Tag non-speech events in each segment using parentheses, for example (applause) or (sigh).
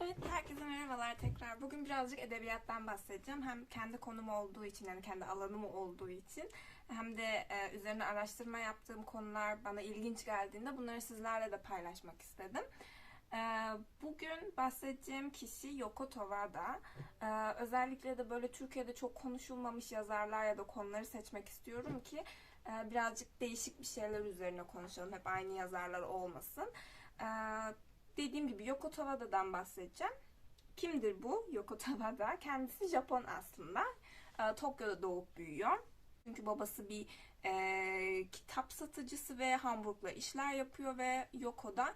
Evet, herkese merhabalar tekrar. Bugün birazcık edebiyattan bahsedeceğim. Hem kendi konum olduğu için, yani kendi alanım olduğu için hem de e, üzerine araştırma yaptığım konular bana ilginç geldiğinde bunları sizlerle de paylaşmak istedim. E, bugün bahsedeceğim kişi Yoko Tawada. E, özellikle de böyle Türkiye'de çok konuşulmamış yazarlar ya da konuları seçmek istiyorum ki e, birazcık değişik bir şeyler üzerine konuşalım. Hep aynı yazarlar olmasın. E, dediğim gibi Yoko Tawada'dan bahsedeceğim. Kimdir bu Yoko Tawada? Kendisi Japon aslında. E, Tokyo'da doğup büyüyor. Çünkü babası bir e, kitap satıcısı ve Hamburg'la işler yapıyor ve Yoko da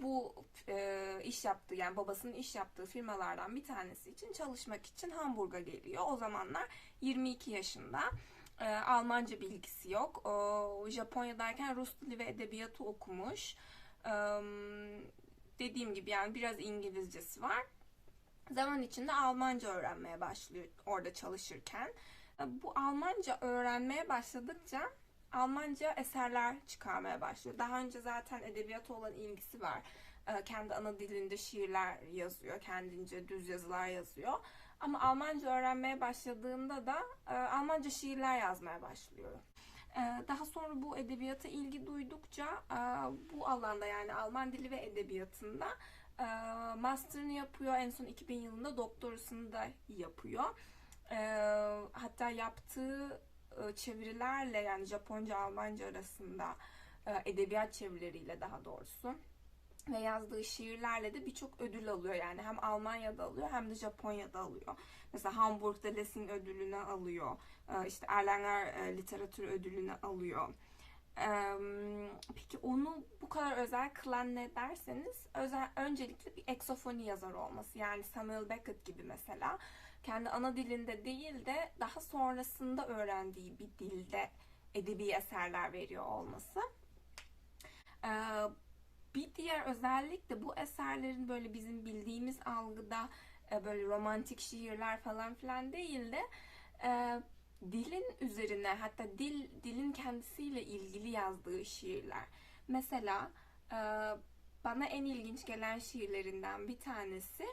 bu e, iş yaptığı yani babasının iş yaptığı firmalardan bir tanesi için çalışmak için Hamburg'a geliyor. O zamanlar 22 yaşında. E, Almanca bilgisi yok. O, Japonya'dayken Rus dili ve edebiyatı okumuş. E, dediğim gibi yani biraz İngilizcesi var. Zaman içinde Almanca öğrenmeye başlıyor orada çalışırken. Bu Almanca öğrenmeye başladıkça Almanca eserler çıkarmaya başlıyor. Daha önce zaten edebiyata olan ilgisi var. Ee, Kendi ana dilinde şiirler yazıyor, kendince düz yazılar yazıyor. Ama Almanca öğrenmeye başladığında da e, Almanca şiirler yazmaya başlıyor. Ee, Daha sonra bu edebiyata ilgi duydukça e, bu alanda yani Alman dili ve edebiyatında e, master'ını yapıyor. En son 2000 yılında doktorasını da yapıyor. E, Hatta yaptığı çevirilerle yani Japonca Almanca arasında edebiyat çevirileriyle daha doğrusu ve yazdığı şiirlerle de birçok ödül alıyor. Yani hem Almanya'da alıyor hem de Japonya'da alıyor. Mesela Hamburg'da Lessing ödülünü alıyor. Ee, İşte Erlanger e, literatür ödülünü alıyor. Ee, Peki onu bu kadar özel kılan ne derseniz özel, öncelikle bir eksofoni yazarı olması. Yani Samuel Beckett gibi mesela kendi ana dilinde değil de daha sonrasında öğrendiği bir dilde edebi eserler veriyor olması. Bir diğer özellik de bu eserlerin böyle bizim bildiğimiz algıda e, böyle romantik şiirler falan filan değil de e, dilin üzerine hatta dil dilin kendisiyle ilgili yazdığı şiirler. Mesela e, bana en ilginç gelen şiirlerinden bir tanesi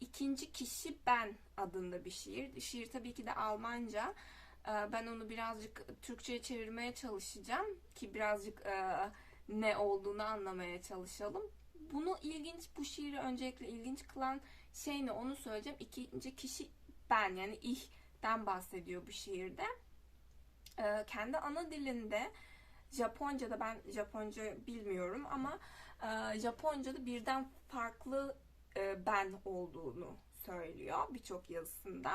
ikinci kişi ben adında bir şiir. Şiir tabii ki de Almanca. Ben onu birazcık Türkçe'ye çevirmeye çalışacağım ki birazcık ne olduğunu anlamaya çalışalım. Bunu ilginç, bu şiiri öncelikle ilginç kılan şey ne onu söyleyeceğim. İkinci kişi ben yani ih'ten bahsediyor bu şiirde. Ee, kendi ana dilinde Japonca'da ben Japonca bilmiyorum ama e, Japonca'da birden farklı e, ben olduğunu söylüyor birçok yazısında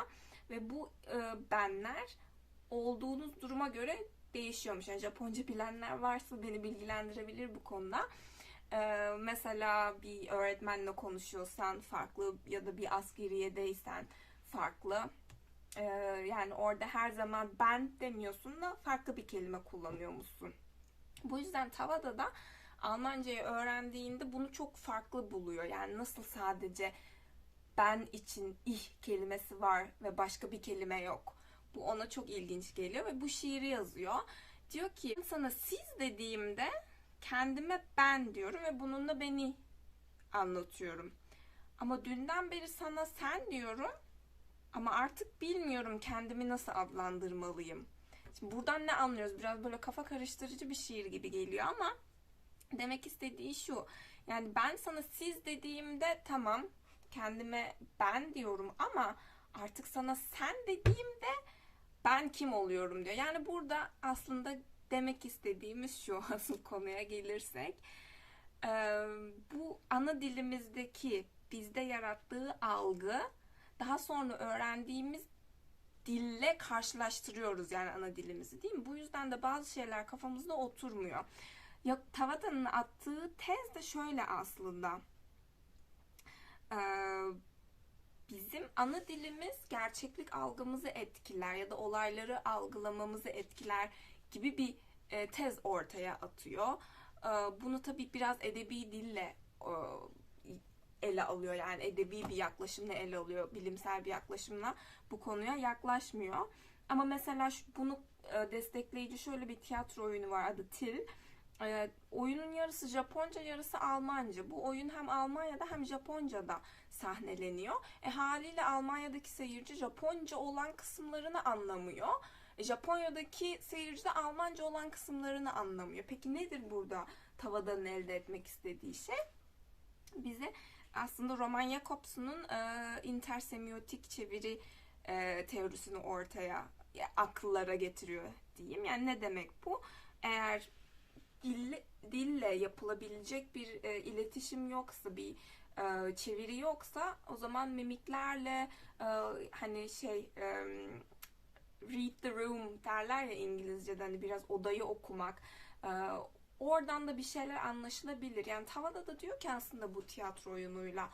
ve bu e, benler olduğunuz duruma göre değişiyormuş. Yani Japonca bilenler varsa beni bilgilendirebilir bu konuda. Ee, mesela bir öğretmenle konuşuyorsan farklı ya da bir askeriyedeysen farklı. Ee, yani orada her zaman ben demiyorsun da farklı bir kelime kullanıyormuşsun. Bu yüzden Tavada da Almancayı öğrendiğinde bunu çok farklı buluyor. Yani nasıl sadece ben için ih kelimesi var ve başka bir kelime yok. Bu ona çok ilginç geliyor ve bu şiiri yazıyor. Diyor ki sana siz dediğimde kendime ben diyorum ve bununla beni anlatıyorum. Ama dünden beri sana sen diyorum ama artık bilmiyorum kendimi nasıl adlandırmalıyım. Şimdi buradan ne anlıyoruz? Biraz böyle kafa karıştırıcı bir şiir gibi geliyor ama demek istediği şu. Yani ben sana siz dediğimde tamam kendime ben diyorum ama artık sana sen dediğimde ben kim oluyorum diyor. Yani burada aslında demek istediğimiz şu (laughs) asıl konuya gelirsek bu ana dilimizdeki bizde yarattığı algı daha sonra öğrendiğimiz dille karşılaştırıyoruz yani ana dilimizi değil mi? Bu yüzden de bazı şeyler kafamızda oturmuyor. Ya Tavata'nın attığı tez de şöyle aslında. Ee, bizim ana dilimiz gerçeklik algımızı etkiler ya da olayları algılamamızı etkiler gibi bir e, tez ortaya atıyor. E, bunu tabii biraz edebi dille e, ele alıyor yani edebi bir yaklaşımla ele alıyor, bilimsel bir yaklaşımla bu konuya yaklaşmıyor. Ama mesela bunu destekleyici şöyle bir tiyatro oyunu var adı Til. E, oyunun yarısı Japonca yarısı Almanca. Bu oyun hem Almanya'da hem Japonca'da sahneleniyor. E haliyle Almanya'daki seyirci Japonca olan kısımlarını anlamıyor. E, Japonya'daki seyirci de Almanca olan kısımlarını anlamıyor. Peki nedir burada Tavada'nın elde etmek istediği şey? Bize aslında Roman Jakobson'un e, intersemiotik çeviri e, teorisini ortaya ya, akıllara getiriyor diyeyim. Yani ne demek bu? Eğer dille, dille yapılabilecek bir e, iletişim yoksa, bir e, çeviri yoksa o zaman mimiklerle e, hani şey e, read the room derler ya İngilizce'de hani biraz odayı okumak. E, oradan da bir şeyler anlaşılabilir. Yani Tavada da diyor ki aslında bu tiyatro oyunuyla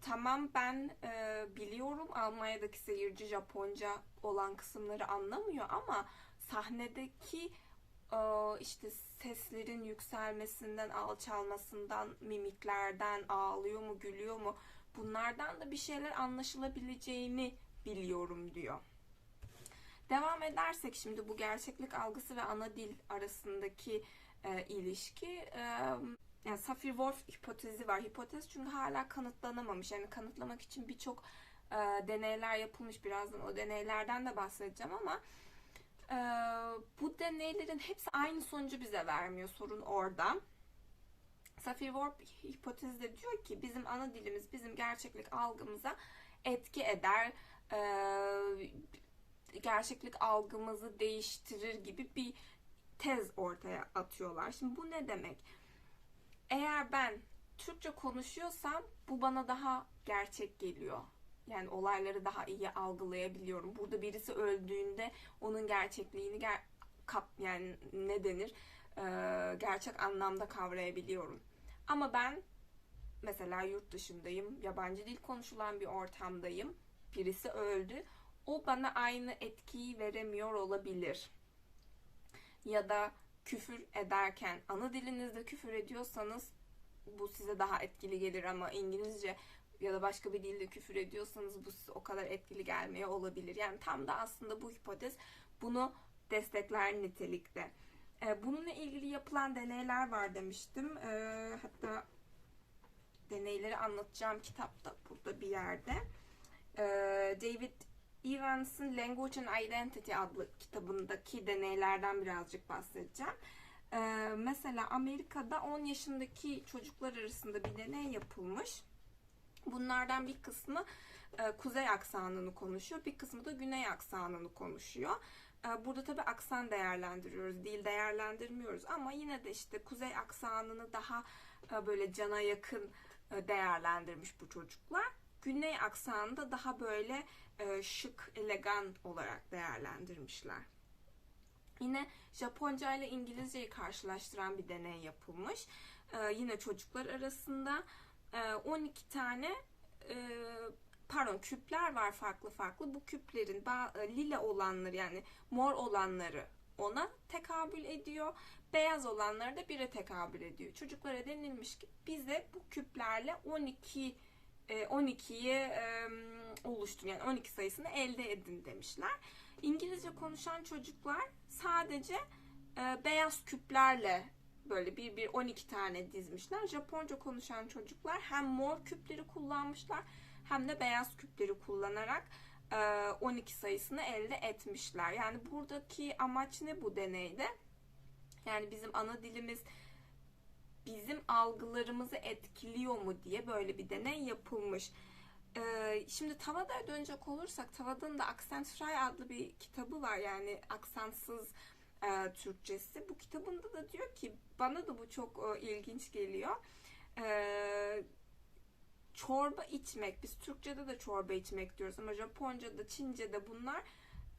tamam ben e, biliyorum Almanya'daki seyirci Japonca olan kısımları anlamıyor ama sahnedeki işte seslerin yükselmesinden, alçalmasından, mimiklerden, ağlıyor mu, gülüyor mu bunlardan da bir şeyler anlaşılabileceğini biliyorum diyor. Devam edersek şimdi bu gerçeklik algısı ve ana dil arasındaki e, ilişki e, yani Sapir-Whorf hipotezi var. Hipotez çünkü hala kanıtlanamamış. Yani kanıtlamak için birçok e, deneyler yapılmış. Birazdan o deneylerden de bahsedeceğim ama e, bu deneylerin hepsi aynı sonucu bize vermiyor. Sorun orada. Sapir-Whorf hipotezi de diyor ki bizim ana dilimiz bizim gerçeklik algımıza etki eder. E, gerçeklik algımızı değiştirir gibi bir tez ortaya atıyorlar. Şimdi bu ne demek? Eğer ben Türkçe konuşuyorsam bu bana daha gerçek geliyor. Yani olayları daha iyi algılayabiliyorum. Burada birisi öldüğünde onun gerçekliğini ger kap yani ne denir? Ee, gerçek anlamda kavrayabiliyorum. Ama ben mesela yurt dışındayım, yabancı dil konuşulan bir ortamdayım. Birisi öldü. O bana aynı etkiyi veremiyor olabilir. Ya da küfür ederken ana dilinizde küfür ediyorsanız bu size daha etkili gelir ama İngilizce ya da başka bir dilde küfür ediyorsanız bu size o kadar etkili gelmeye olabilir. Yani tam da aslında bu hipotez bunu destekler nitelikte. Ee, bununla ilgili yapılan deneyler var demiştim. Ee, hatta deneyleri anlatacağım kitapta burada bir yerde. Ee, David Evans'ın Language and Identity adlı kitabındaki deneylerden birazcık bahsedeceğim. Ee, mesela Amerika'da 10 yaşındaki çocuklar arasında bir deney yapılmış. Bunlardan bir kısmı e, kuzey aksanını konuşuyor, bir kısmı da güney aksanını konuşuyor. E, burada tabi aksan değerlendiriyoruz, dil değerlendirmiyoruz ama yine de işte kuzey aksanını daha e, böyle cana yakın değerlendirmiş bu çocuklar. Güney aksanını da daha böyle şık, elegan olarak değerlendirmişler. Yine Japonca ile İngilizceyi karşılaştıran bir deney yapılmış. Yine çocuklar arasında 12 tane e, pardon küpler var farklı farklı. Bu küplerin e, lila olanları yani mor olanları ona tekabül ediyor. Beyaz olanları da bire tekabül ediyor. Çocuklara denilmiş ki bize bu küplerle 12 12'yi e, oluşturun. Yani 12 sayısını elde edin demişler. İngilizce konuşan çocuklar sadece beyaz küplerle böyle bir bir 12 tane dizmişler. Japonca konuşan çocuklar hem mor küpleri kullanmışlar hem de beyaz küpleri kullanarak 12 sayısını elde etmişler. Yani buradaki amaç ne bu deneyde? Yani bizim ana dilimiz bizim algılarımızı etkiliyor mu diye böyle bir deney yapılmış. Ee, şimdi Tavada'ya dönecek olursak Tavada'nın da Aksenfrei adlı bir kitabı var yani aksansız e, Türkçesi. Bu kitabında da diyor ki bana da bu çok e, ilginç geliyor. E, çorba içmek, biz Türkçe'de de çorba içmek diyoruz ama Japonca'da, Çince'de bunlar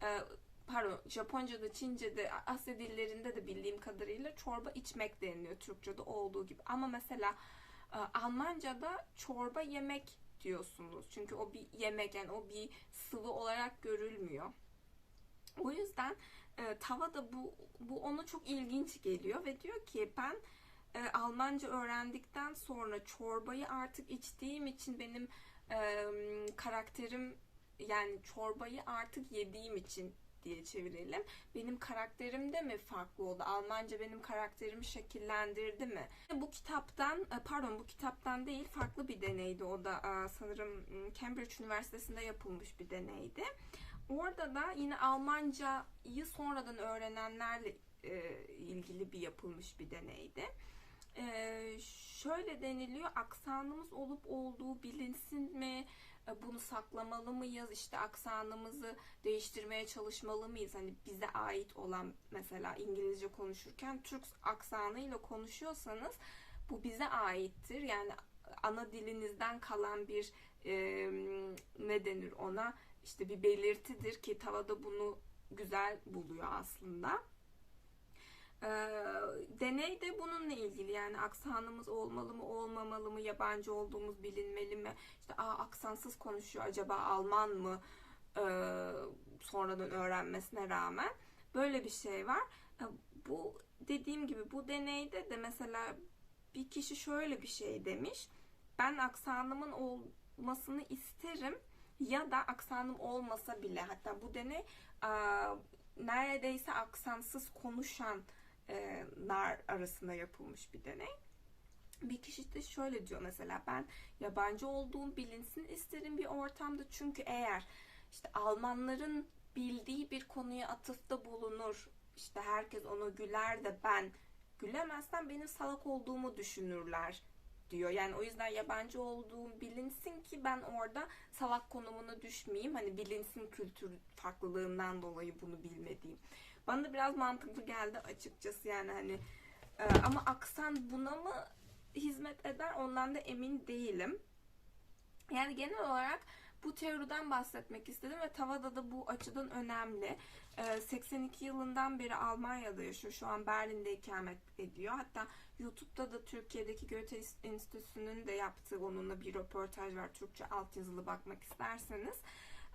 e, pardon Japonca'da, Çince'de, Asya dillerinde de bildiğim kadarıyla çorba içmek deniliyor Türkçe'de olduğu gibi. Ama mesela e, Almanca'da çorba yemek diyorsunuz. Çünkü o bir yemek yani o bir sıvı olarak görülmüyor. O yüzden e, tavada bu bu ona çok ilginç geliyor ve diyor ki ben e, Almanca öğrendikten sonra çorbayı artık içtiğim için benim e, karakterim yani çorbayı artık yediğim için diye çevirelim. Benim karakterim de mi farklı oldu? Almanca benim karakterimi şekillendirdi mi? Bu kitaptan, e, pardon bu kitaptan değil farklı bir deneydi. O da e, sanırım m, Cambridge Üniversitesi'nde yapılmış bir deneydi. Orada da yine Almancayı sonradan öğrenenlerle e, ilgili bir yapılmış bir deneydi. E, şöyle deniliyor, aksanımız olup olduğu bilinsin mi? E, Bunu saklamalı mıyız? İşte aksanımızı değiştirmeye çalışmalı mıyız? Hani bize ait olan mesela İngilizce konuşurken Türk aksanıyla konuşuyorsanız bu bize aittir. Yani ana dilinizden kalan bir e, ne denir ona? İşte bir belirtidir ki tavada bunu güzel buluyor aslında. Ee, deney de bununla ilgili. Yani aksanımız olmalı mı olmamalı mı yabancı olduğumuz bilinmeli mi? İşte aa aksansız konuşuyor acaba Alman mı? Ee, sonradan öğrenmesine rağmen böyle bir şey var. Ee, bu dediğim gibi bu deneyde de mesela bir kişi şöyle bir şey demiş. Ben aksanımın olmasını isterim ya da aksanım olmasa bile hatta bu deney aa, neredeyse aksansız konuşan e, arasında yapılmış bir deney. Bir kişi de şöyle diyor mesela ben yabancı olduğum bilinsin isterim bir ortamda çünkü eğer işte Almanların bildiği bir konuya atıfta bulunur işte herkes ona güler de ben gülemezsem benim salak olduğumu düşünürler diyor. Yani o yüzden yabancı olduğum bilinsin ki ben orada salak konumuna düşmeyeyim. Hani bilinsin kültür farklılığından dolayı bunu bilmediğim. Bana da biraz mantıklı geldi açıkçası yani hani e, ama aksan buna mı hizmet eder ondan da emin değilim. Yani genel olarak bu teoriden bahsetmek istedim ve Tavada da bu açıdan önemli. E, 82 yılından beri Almanya'da yaşıyor. Şu an Berlin'de ikamet ediyor. Hatta YouTube'da da Türkiye'deki Goethe Enstitüsü'nün de yaptığı onunla bir röportaj var. Türkçe altyazılı bakmak isterseniz.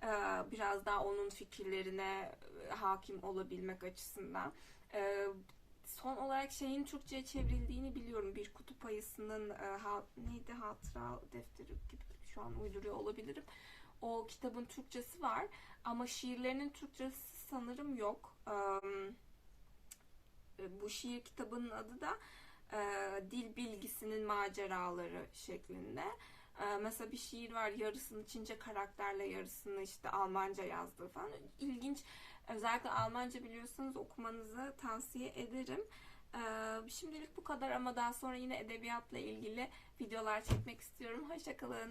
E, biraz daha onun fikirlerine e, hakim olabilmek açısından. E, son olarak şeyin Türkçe'ye çevrildiğini biliyorum. Bir kutup ayısının e, neydi hatıra defteri gibi şu an uyduruyor olabilirim. O kitabın Türkçesi var ama şiirlerinin Türkçesi sanırım yok. E, bu şiir kitabının adı da Dil Bilgisinin Maceraları şeklinde. Mesela bir şiir var yarısını Çince karakterle yarısını işte Almanca yazdığı falan. İlginç. Özellikle Almanca biliyorsanız okumanızı tavsiye ederim. Şimdilik bu kadar ama daha sonra yine edebiyatla ilgili videolar çekmek istiyorum. Hoşçakalın.